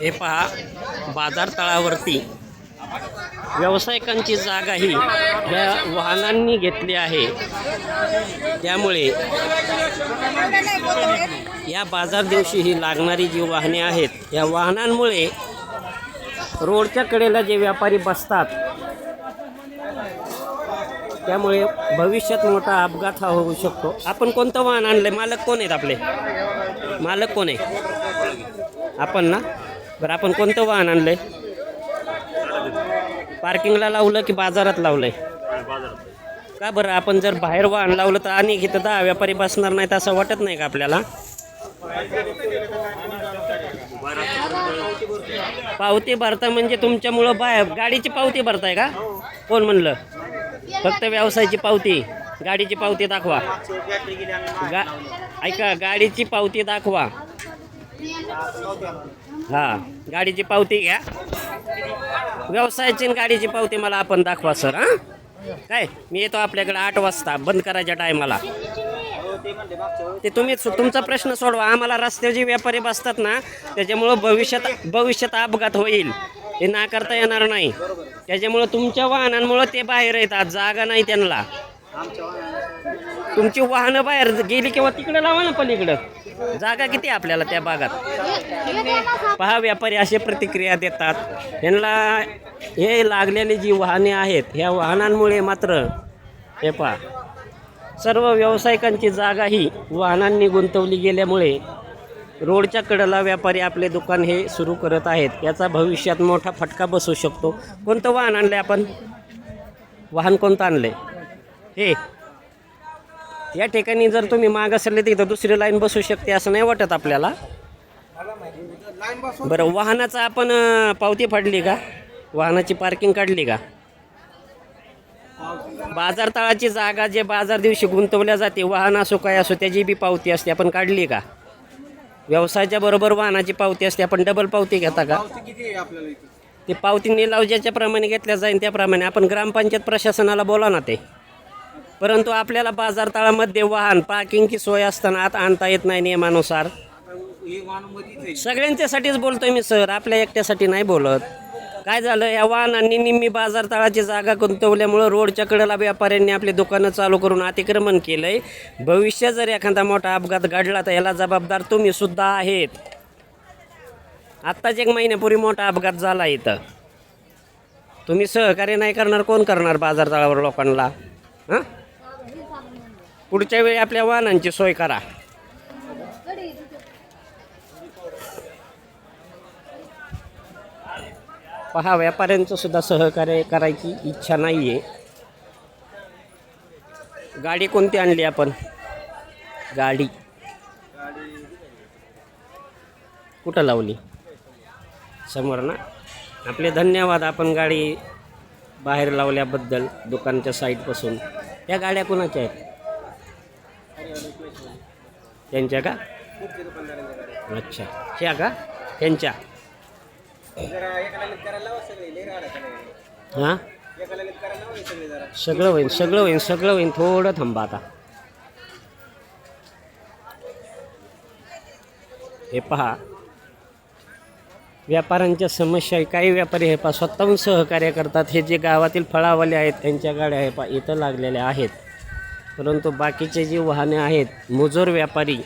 हे पहा बाजार तळावरती व्यावसायिकांची जागा ही या वाहनांनी घेतली आहे. त्यामुळे या बाजार दिवशी ही लागणारी जी वाहने आहेत या वाहनांमुळे रोडच्या कडेला जे व्यापारी बसतात त्यामुळे भविष्यात मोठा अपघात हा होऊ शकतो. आपण कोणतं वाहन आणलंय? मालक कोण आहेत आपले? मालक कोण आहे? आपण ना? बरं आपण कोणतं वाहन आणलं आहे पार्किंगला लावलं की बाजारात लावलंय? का बरं आपण जर बाहेर वाहन लावलं तर आणि इथं दहा व्यापारी बसणार नाहीत असं वाटत नाही का आपल्याला? पावती भरता म्हणजे तुमच्यामुळं बाय गाडीची पावती भरताय का? कोण म्हणलं? फक्त व्यवसायाची पावती. गाडीची पावती दाखवा. गा ऐका गाडीची पावती दाखवा. हा गाडीची पावती घ्या. व्यवसायाची गाडीची पावती मला आपण दाखवा सर हां. काय? मी येतो आपल्याकडे आठ वाजता बंद करायच्या टायमाला. ते तुम्ही तुमचा प्रश्न सोडवा. आम्हाला रस्त्यावर व्यापारी बसतात ना त्याच्यामुळं भविष्यात भविष्यात अपघात होईल. ते नाकारता येणार नाही. त्याच्यामुळं तुमच्या वाहनांमुळं ते बाहेर येतात. जागा नाही त्यांना. तुमची वाहनं बाहेर गेली किंवा तिकडे लावा ना पलीकडं. जागा किती आहे आपल्याला त्या भागात? पहा व्यापारी असे प्रतिक्रिया देतात. यांना हे लागलेली जी वाहने आहेत ह्या वाहनांमुळे मात्र हे पहा सर्व व्यावसायिकांची जागा ही वाहनांनी गुंतवली गेल्यामुळे रोडच्या कडेला व्यापारी आपले दुकान हे सुरू करत आहेत. याचा भविष्यात मोठा फटका बसू शकतो. कोणतं वाहन आणलं आपण? वाहन कोणतं आणलं हे या ठिकाणी जर तुम्ही माग असले तर इथं दुसरी लाईन बसू शकते असं नाही वाटत आपल्याला. बरं वाहनाचं आपण पावती फाडली का? वाहनाची पार्किंग काढली का? बाजार तळाची जागा जे बाजार दिवशी गुंतवल्या जाते वाहन असो काय असो त्याची बी पावती असते. आपण काढली का? व्यवसायाच्या बरोबर वाहनाची पावती असते. आपण डबल पावती घेता का? ते पावती निलाव ज्याच्या प्रमाणे घेतल्या जाईल त्याप्रमाणे आपण ग्रामपंचायत प्रशासनाला बोला ना ते. परंतु आपल्याला बाजार तळामध्ये वाहन पार्किंगची सोय असताना आता आणता येत नाही नियमानुसार. सगळ्यांच्यासाठीच बोलतोय मी सर आपल्या एकट्यासाठी नाही बोलत. काय झालं? या वाहनांनी निम्मी बाजार तळाची जागा गुंतवल्यामुळं रोडच्या कडेला व्यापाऱ्यांनी आपली दुकानं चालू करून अतिक्रमण केलंय. भविष्यात जर एखादा मोठा अपघात घडला तर याला जबाबदार तुम्ही सुद्धा आहेत. आत्ताच एक महिन्यापूर्वी मोठा अपघात झाला इथं. तुम्ही सहकार्य नाही करणार कोण करणार बाजार तळावर लोकांना? हां? पुढच्या वेळी आपल्या वाहनांची सोय करा. पहा व्यापाऱ्यांचं सुद्धा सहकार्य करायची इच्छा नाही आहे गाडी कोणती आणली आपण? गाडी. कुठं लावली? समोर ना? आपले धन्यवाद आपण गाडी बाहेर लावल्याबद्दल दुकानच्या साईडपासून या गाड्या कोणाच्या आहेत? त्यांच्या का? अच्छा. ह्या का? त्यांच्या हां? सगळं होईन सगळं होईन सगळं होईन. थोडं थांबा आता. हे पहा. व्यापाऱ्यांच्या समस्या आहे. काही व्यापारी हे पहा स्वतःहून सहकार्य करतात. हे जे गावातील फळावाले आहेत त्यांच्या गाड्या हे पहा इथं लागलेल्या आहेत. परंतु बाकीचे जी वाहने आहेत मुजोर व्यापारी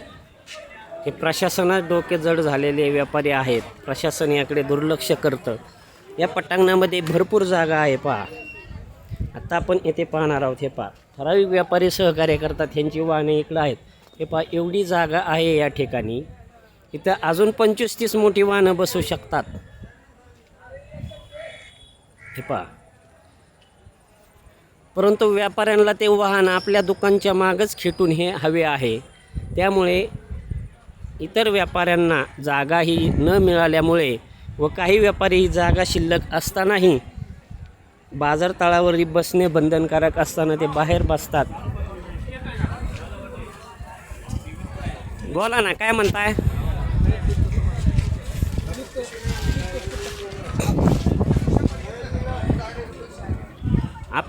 हे प्रशासनात डोके जड झालेले व्यापारी आहेत. प्रशासन याकडे दुर्लक्ष करतं. या पटांगणामध्ये भरपूर जागा आहे पहा. आता आपण येथे पाहणार आहोत हे पहा. ठराविक व्यापारी सहकार्य करतात ह्यांची वाहने इकडं आहेत. हे पहा एवढी जागा आहे या ठिकाणी. इथं अजून पंचवीस तीस मोठी वाहनं बसू शकतात. हे पहा. परंतु व्यापाऱ्यांना ते वाहन आपल्या दुकानच्या मागच खेटून हे हवे आहे. त्यामुळे इतर व्यापाऱ्यांना जागाही न मिळाल्यामुळे व काही व्यापारी जागा शिल्लक असतानाही बाजारतळावरील बसणे बंधनकारक असताना ते बाहेर बसतात. बोला ना काय म्हणताय?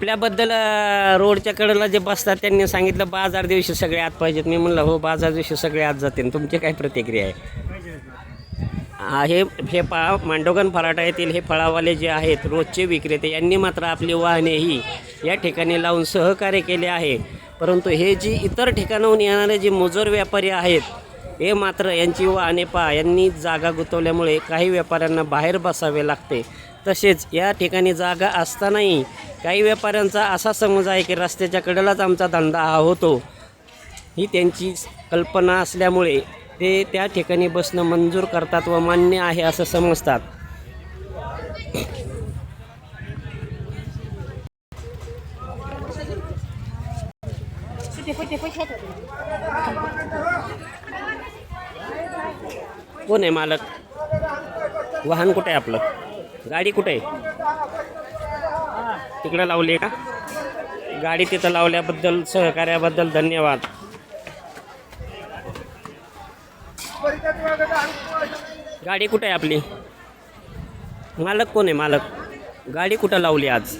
आपल्याबद्दल रोडच्या कडेला जे बसतात त्यांनी सांगितलं बाजार दिवशी सगळे आत पाहिजेत. मी म्हणलं हो बाजार दिवशी सगळे आत जातील. तुमची काय प्रतिक्रिया आहे? हे हे पहा मांडोगन फराटा येथील हे फळावाले जे आहेत रोजचे विक्रेते यांनी मात्र आपली वाहनेही या ठिकाणी लावून सहकार्य केले आहे. परंतु हे जी इतर ठिकाणाहून येणारे जे मजूर व्यापारी आहेत हे मात्र यांची वाहने पहा यांनी जागा गुंतवल्यामुळे काही व्यापाऱ्यांना बाहेर बसावे लागते. तसेच या ठिकाणी जागा असतानाही काही व्यापाऱ्यांचा असा समज आहे की रस्त्याच्या कडेलाच आमचा धंदा हा होतो. ही त्यांची कल्पना असल्यामुळे ते त्या ठिकाणी बसणं मंजूर करतात व मान्य आहे असं समजतात. कोण आहे मालक? वाहन कुठे आहे आपलं? गाडी कुठे आहे? तिकडं लावली आहे का? गाडी तिथं लावल्याबद्दल सहकार्याबद्दल धन्यवाद. गाडी कुठं आहे आपली? मालक कोण आहे मालक? गाडी कुठं लावली आज?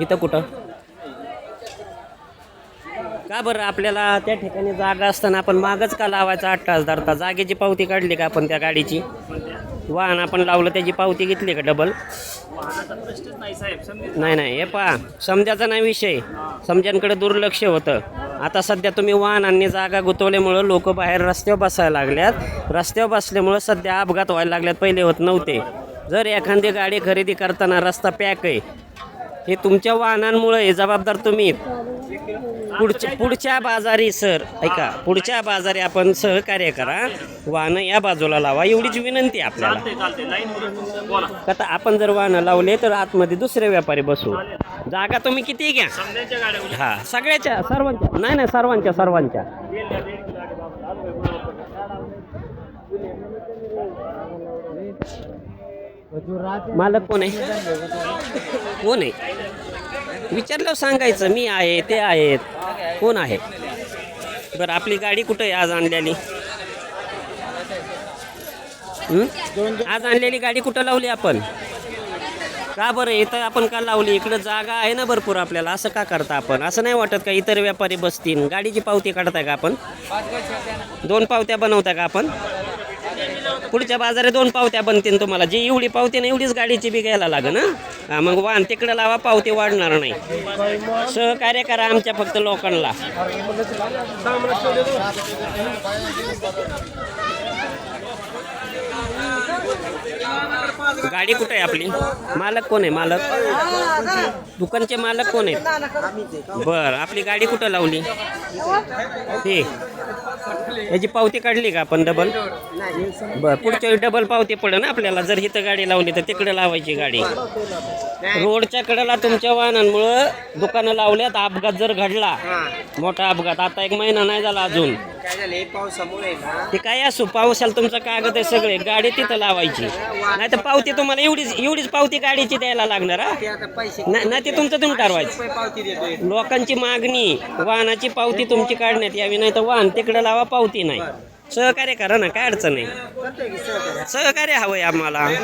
इथं कुठं? का बरं आपल्याला त्या ठिकाणी जागा असताना आपण मागच का लावायचा आठ तास धरता जागेची पावती काढली का आपण त्या गाडीची? वाहन आपण लावलं त्याची पावती घेतली का डबल नाही नाही हे पहा समजाचा नाही विषय. समजांकडे दुर्लक्ष होतं. आता सध्या तुम्ही वाहनांनी जागा गुंतवल्यामुळं लोक बाहेर रस्त्यावर बसायला लागल्यात. रस्त्यावर बसल्यामुळं सध्या अपघात व्हायला लागल्यात पहिले होत नव्हते. जर एखादी गाडी खरेदी करताना रस्ता पॅक आहे हे तुमच्या वाहनांमुळे हे जबाबदार तुम्ही. पुढच्या पुढच्या बाजारी सर ऐका पुढच्या बाजारी आपण सहकार्य करा. वाहनं या बाजूला लावा. एवढीच विनंती आहे आपल्याला. आता आपण जर वाहनं लावले तर आतमध्ये दुसरे व्यापारी बसू. जागा तुम्ही किती घ्या? हा सगळ्याच्या सर्वांच्या. नाही नाही सर्वांच्या सर्वांच्या. मालक कोण आहे? कोण आहे? विचारलं सांगायचं मी आहे ते आहेत. कोण आहे? बरं आपली गाडी कुठं आहे आज आणलेली? आज आणलेली गाडी कुठं लावली आपण? का बरं इथं आपण का लावली? इकडं जागा आहे ना भरपूर आपल्याला असं का करता आपण? असं नाही वाटत का इतर व्यापारी बसतील? गाडीची पावती काढताय का आपण? दोन पावत्या बनवता का आपण? पुढच्या बाजारात दोन पावत्या बनतील तुम्हाला. जी एवढी पावती ना एवढीच गाडीची बी घ्यायला लागेल ना मग वाहन तिकडं लावा पावती वाढणार नाही. सहकार्य करा आमच्या फक्त लोकांना. गाडी कुठे आहे आपली? मालक कोण आहे मालक? दुकानचे मालक कोण आहेत बर आपली गाडी कुठं लावली? ठीक याची पावती काढली का आपण डबल बर पुढच्या वेळी डबल पावती पडेल ना आपल्याला. जर इथं गाडी लावली तर तिकडे लावायची गाडी. रोडच्या कडेला तुमच्या वाहनांमुळं दुकानं लावल्यात अपघात जर घडला मोठा अपघात. आता एक महिना नाही झाला अजून. ते काय असो पावसाला तुमचं कागद आहे सगळे. गाडी तिथं लावायची. नाही तर पावती तुम्हाला एवढीच एवढीच पावती गाडीची द्यायला लागणार नाही ते तुमचं तुम्ही ठरवायचं. लोकांची मागणी वाहनाची पावती तुमची काढण्यात यावी नाही तर वाहन तिकडे लावा पावती नाही. सहकार्य करा ना काय अडचण नाही. सहकार्य हवंय आम्हाला.